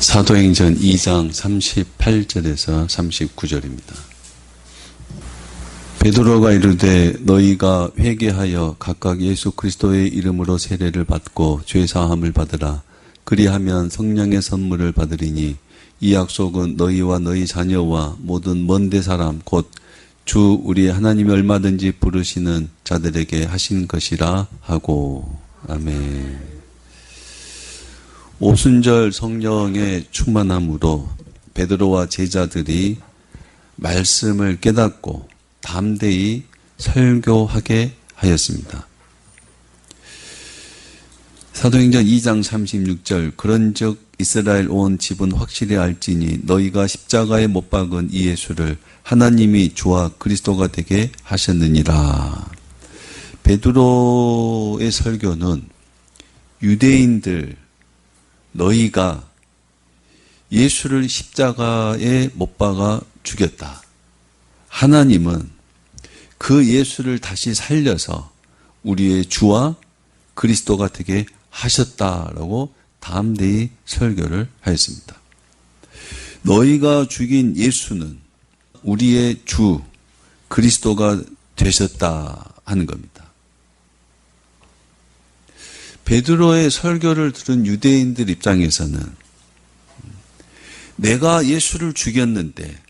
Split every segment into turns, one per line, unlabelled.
사도행전 2장 38절에서 39절입니다. 베드로가 이르되 너희가 회개하여 각각 예수 그리스도의 이름으로 세례를 받고 죄 사함을 받으라 그리하면 성령의 선물을 받으리니 이 약속은 너희와 너희 자녀와 모든 먼데 사람 곧 주 우리 하나님이 얼마든지 부르시는 자들에게 하신 것이라 하고 아멘. 오순절 성령의 충만함으로 베드로와 제자들이 말씀을 깨닫고 담대히 설교하게 하였습니다. 사도행전 2장 36절 그런즉 이스라엘 온 집은 확실히 알지니 너희가 십자가에 못 박은 이 예수를 하나님이 주와 그리스도가 되게 하셨느니라. 베드로의 설교는 유대인들 너희가 예수를 십자가에 못 박아 죽였다. 하나님은 그 예수를 다시 살려서 우리의 주와 그리스도가 되게 하셨다라고 담대히 설교를 하였습니다. 너희가 죽인 예수는 우리의 주 그리스도가 되셨다 하는 겁니다. 베드로의 설교를 들은 유대인들 입장에서는 내가 예수를 죽였는데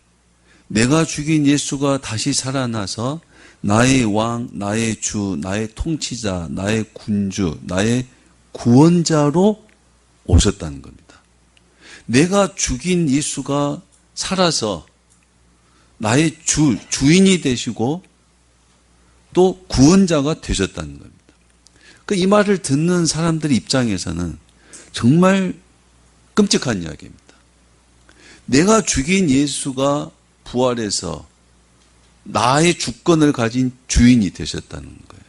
내가 죽인 예수가 다시 살아나서 나의 왕, 나의 주, 나의 통치자, 나의 군주, 나의 구원자로 오셨다는 겁니다. 내가 죽인 예수가 살아서 나의 주, 주인이 되시고 또 구원자가 되셨다는 겁니다. 그이 말을 듣는 사람들 입장에서는 정말 끔찍한 이야기입니다. 내가 죽인 예수가 부활해서 나의 주권을 가진 주인이 되셨다는 거예요.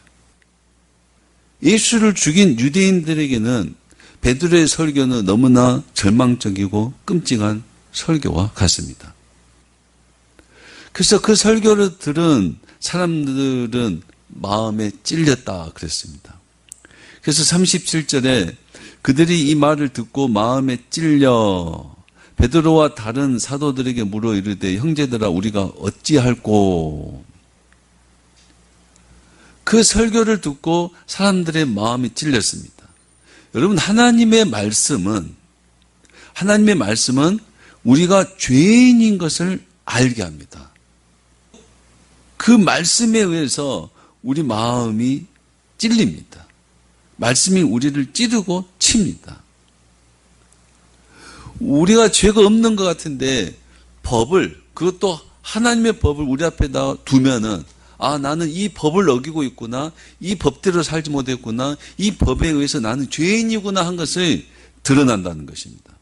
예수를 죽인 유대인들에게는 베드로의 설교는 너무나 절망적이고 끔찍한 설교와 같습니다. 그래서 그 설교를 들은 사람들은 마음에 찔렸다 그랬습니다. 그래서 37절에 그들이 이 말을 듣고 마음에 찔려 베드로와 다른 사도들에게 물어 이르되 형제들아 우리가 어찌할꼬 그 설교를 듣고 사람들의 마음이 찔렸습니다. 여러분 하나님의 말씀은 하나님의 말씀은 우리가 죄인인 것을 알게 합니다. 그 말씀에 의해서 우리 마음이 찔립니다. 말씀이 우리를 찌르고 칩니다. 우리가 죄가 없는 것 같은데 법을 그것도 하나님의 법을 우리 앞에 다 두면은 아 나는 이 법을 어기고 있구나 이 법대로 살지 못했구나 이 법에 의해서 나는 죄인이구나 한 것을 드러난다는 것입니다.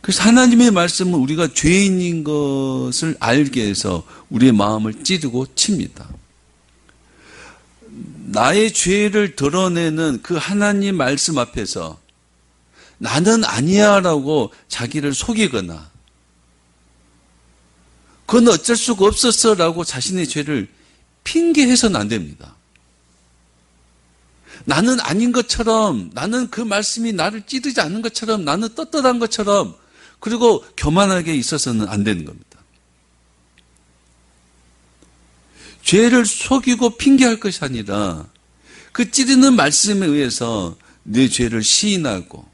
그래서 하나님의 말씀은 우리가 죄인인 것을 알게 해서 우리의 마음을 찌르고 칩니다. 나의 죄를 드러내는 그 하나님 말씀 앞에서 나는 아니야 라고 자기를 속이거나 그건 어쩔 수가 없었어 라고 자신의 죄를 핑계해서는 안 됩니다. 나는 아닌 것처럼 나는 그 말씀이 나를 찌르지 않는 것처럼 나는 떳떳한 것처럼 그리고 교만하게 있어서는 안 되는 겁니다. 죄를 속이고 핑계할 것이 아니라 그 찌르는 말씀에 의해서 내 죄를 시인하고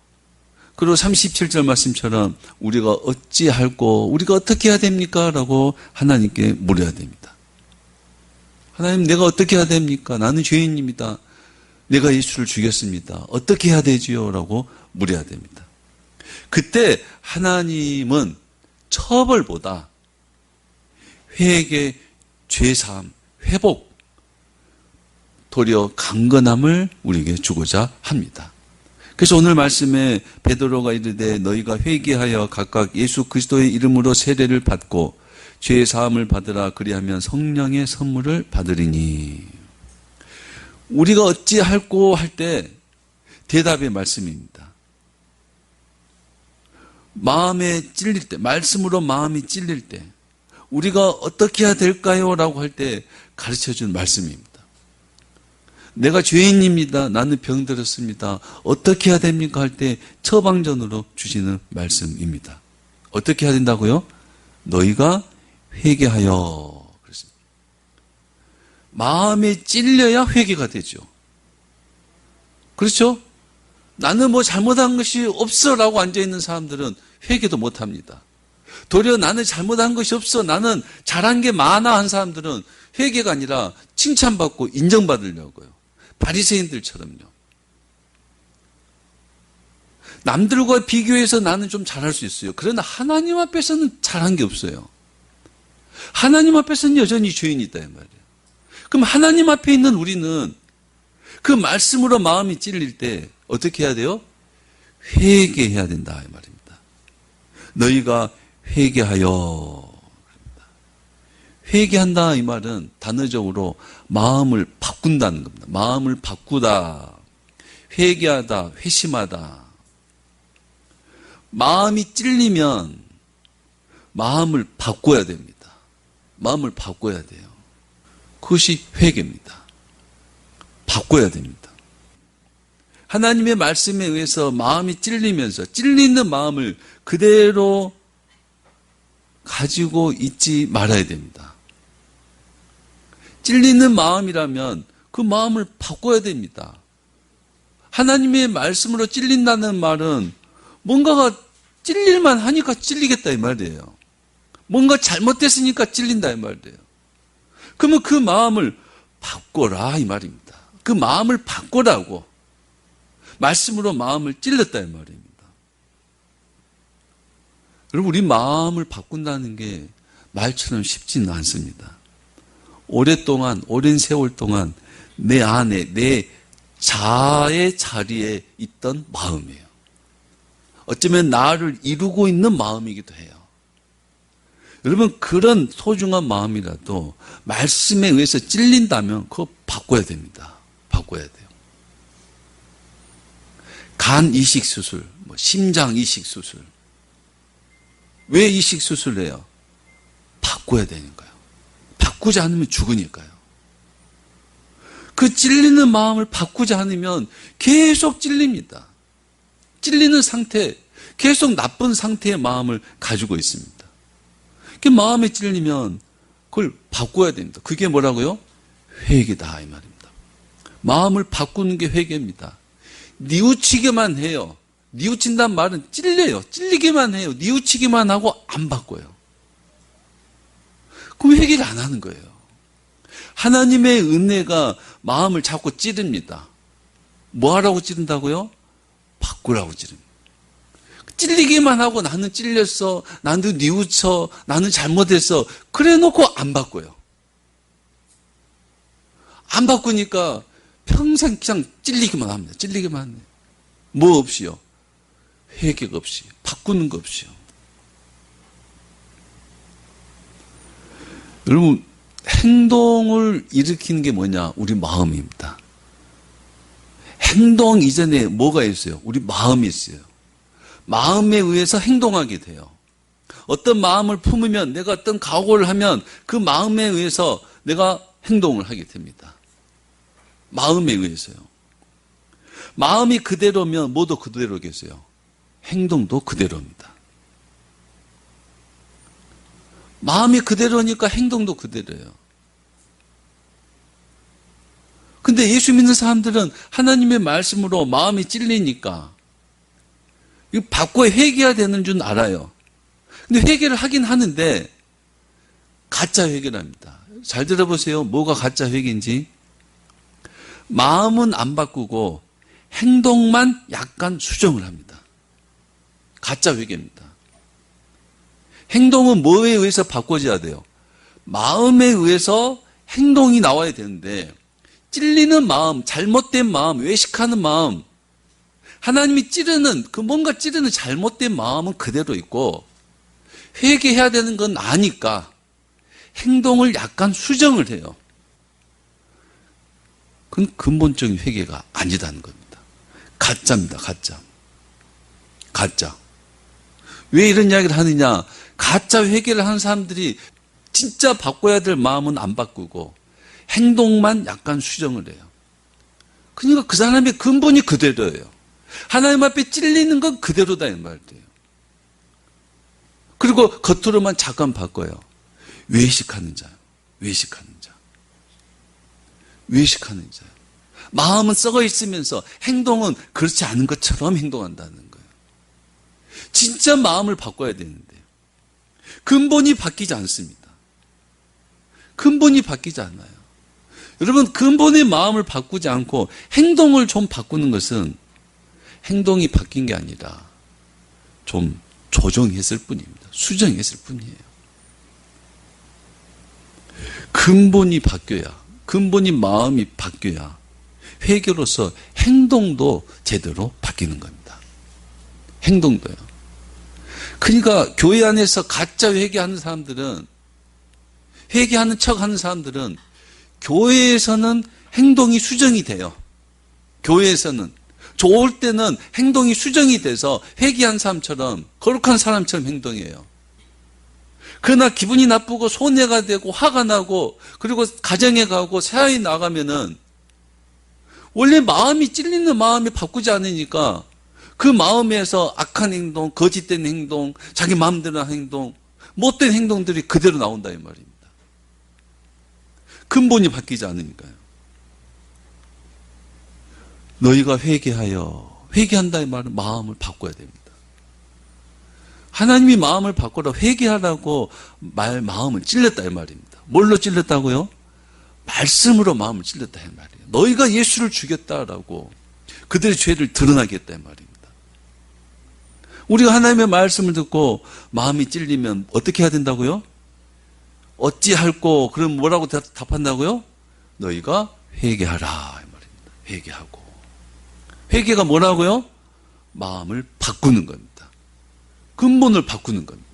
그리고 37절 말씀처럼 우리가 어찌할고 우리가 어떻게 해야 됩니까? 라고 하나님께 물어야 됩니다. 하나님 내가 어떻게 해야 됩니까? 나는 죄인입니다. 내가 예수를 죽였습니다. 어떻게 해야 되지요? 라고 물어야 됩니다. 그때 하나님은 처벌보다 회개, 죄사함, 회복, 도리어 강건함을 우리에게 주고자 합니다. 그래서 오늘 말씀에 베드로가 이르되 너희가 회개하여 각각 예수 그리스도의 이름으로 세례를 받고 죄의 사함을 받으라 그리하면 성령의 선물을 받으리니 우리가 어찌할꼬 할때 대답의 말씀입니다. 마음에 찔릴 때 말씀으로 마음이 찔릴 때 우리가 어떻게 해야 될까요? 라고 할 때 가르쳐 준 말씀입니다. 내가 죄인입니다. 나는 병들었습니다. 어떻게 해야 됩니까? 할 때 처방전으로 주시는 말씀입니다. 어떻게 해야 된다고요? 너희가 회개하여. 마음에 찔려야 회개가 되죠. 그렇죠? 나는 뭐 잘못한 것이 없어 라고 앉아있는 사람들은 회개도 못합니다. 도리어 나는 잘못한 것이 없어, 나는 잘한 게 많아 한 사람들은 회개가 아니라 칭찬받고 인정받으려고요. 바리새인들처럼요. 남들과 비교해서 나는 좀 잘할 수 있어요. 그러나 하나님 앞에서는 잘한 게 없어요. 하나님 앞에서는 여전히 죄인이 있다 이 말이에요. 그럼 하나님 앞에 있는 우리는 그 말씀으로 마음이 찔릴 때 어떻게 해야 돼요? 회개해야 된다 이 말입니다. 너희가 회개하여 회개한다 이 말은 단어적으로 마음을 바꾼다는 겁니다. 마음을 바꾸다, 회개하다, 회심하다. 마음이 찔리면 마음을 바꿔야 됩니다. 마음을 바꿔야 돼요. 그것이 회개입니다. 바꿔야 됩니다. 하나님의 말씀에 의해서 마음이 찔리면서 찔리는 마음을 그대로 가지고 있지 말아야 됩니다. 찔리는 마음이라면 그 마음을 바꿔야 됩니다. 하나님의 말씀으로 찔린다는 말은 뭔가가 찔릴만 하니까 찔리겠다 이 말이에요. 뭔가 잘못됐으니까 찔린다 이 말이에요. 그러면 그 마음을 바꿔라 이 말입니다. 그 마음을 바꿔라고 말씀으로 마음을 찔렀다 이 말입니다. 여러분 우리 마음을 바꾼다는 게 말처럼 쉽지는 않습니다. 오랫동안 오랜 세월 동안 내 안에 내 자의 자리에 있던 마음이에요. 어쩌면 나를 이루고 있는 마음이기도 해요. 여러분 그런 소중한 마음이라도 말씀에 의해서 찔린다면 그거 바꿔야 됩니다. 바꿔야 돼요. 간 이식 수술, 뭐 심장 이식 수술. 왜 이식 수술을 해요? 바꿔야 되니까요. 바꾸지 않으면 죽으니까요. 그 찔리는 마음을 바꾸지 않으면 계속 찔립니다. 찔리는 상태, 계속 나쁜 상태의 마음을 가지고 있습니다. 그 마음에 찔리면 그걸 바꿔야 됩니다. 그게 뭐라고요? 회개다 이 말입니다. 마음을 바꾸는 게 회개입니다. 뉘우치기만 해요. 뉘우친다는 말은 찔려요. 찔리기만 해요. 뉘우치기만 하고 안 바꿔요. 그럼 회개를 안 하는 거예요. 하나님의 은혜가 마음을 자꾸 찌릅니다. 뭐 하라고 찌른다고요? 바꾸라고 찌릅니다. 찔리기만 하고 나는 찔렸어, 나는 뉘우쳐, 나는 잘못했어. 그래 놓고 안 바꿔요. 안 바꾸니까 평생 그냥 찔리기만 합니다. 찔리기만 합니다. 뭐 없이요? 회개가 없이, 바꾸는 거 없이요. 여러분, 행동을 일으키는 게 뭐냐? 우리 마음입니다. 행동 이전에 뭐가 있어요? 우리 마음이 있어요. 마음에 의해서 행동하게 돼요. 어떤 마음을 품으면 내가 어떤 각오를 하면 그 마음에 의해서 내가 행동을 하게 됩니다. 마음에 의해서요. 마음이 그대로면 뭐도 그대로겠어요. 행동도 그대로입니다. 마음이 그대로니까 행동도 그대로예요. 근데 예수 믿는 사람들은 하나님의 말씀으로 마음이 찔리니까 이거 바꿔 회개해야 되는 줄 알아요. 근데 회개를 하긴 하는데 가짜 회개랍니다. 잘 들어보세요. 뭐가 가짜 회개인지. 마음은 안 바꾸고 행동만 약간 수정을 합니다. 가짜 회개입니다. 행동은 뭐에 의해서 바꿔져야 돼요? 마음에 의해서 행동이 나와야 되는데 찔리는 마음, 잘못된 마음, 외식하는 마음, 하나님이 찌르는 그 뭔가 찌르는 잘못된 마음은 그대로 있고 회개해야 되는 건 아니까 행동을 약간 수정을 해요. 그건 근본적인 회개가 아니다는 겁니다. 가짜입니다. 가짜. 가짜. 왜 이런 이야기를 하느냐? 가짜 회개를 하는 사람들이 진짜 바꿔야 될 마음은 안 바꾸고 행동만 약간 수정을 해요. 그러니까 그 사람의 근본이 그대로예요. 하나님 앞에 찔리는 건 그대로다 이 말이에요. 그리고 겉으로만 잠깐 바꿔요. 외식하는 자, 외식하는 자, 외식하는 자. 마음은 썩어 있으면서 행동은 그렇지 않은 것처럼 행동한다는. 진짜 마음을 바꿔야 되는데요. 근본이 바뀌지 않습니다. 근본이 바뀌지 않아요. 여러분, 근본의 마음을 바꾸지 않고 행동을 좀 바꾸는 것은 행동이 바뀐 게 아니라 좀 조정했을 뿐입니다. 수정했을 뿐이에요. 근본이 바뀌어야, 근본이 마음이 바뀌어야 회개로서 행동도 제대로 바뀌는 겁니다. 행동도요. 그러니까 교회 안에서 가짜 회개하는 사람들은 회개하는 척 하는 사람들은 교회에서는 행동이 수정이 돼요. 교회에서는 좋을 때는 행동이 수정이 돼서 회개한 사람처럼 거룩한 사람처럼 행동해요. 그러나 기분이 나쁘고 손해가 되고 화가 나고 그리고 가정에 가고 세상에 나가면은 원래 마음이 찔리는 마음이 바꾸지 않으니까 그 마음에서 악한 행동, 거짓된 행동, 자기 마음대로 하는 행동, 못된 행동들이 그대로 나온다 이 말입니다. 근본이 바뀌지 않으니까요. 너희가 회개하여 회개한다 이 말은 마음을 바꿔야 됩니다. 하나님이 마음을 바꾸라 회개하라고 말 마음을 찔렀다 이 말입니다. 뭘로 찔렀다고요? 말씀으로 마음을 찔렀다 이 말이에요. 너희가 예수를 죽였다라고 그들의 죄를 드러나겠다 이 말입니다. 우리가 하나님의 말씀을 듣고 마음이 찔리면 어떻게 해야 된다고요? 어찌할꼬 그럼 뭐라고 대- 답한다고요? 너희가 회개하라 이 말입니다. 회개하고 회개가 뭐라고요? 마음을 바꾸는 겁니다. 근본을 바꾸는 겁니다.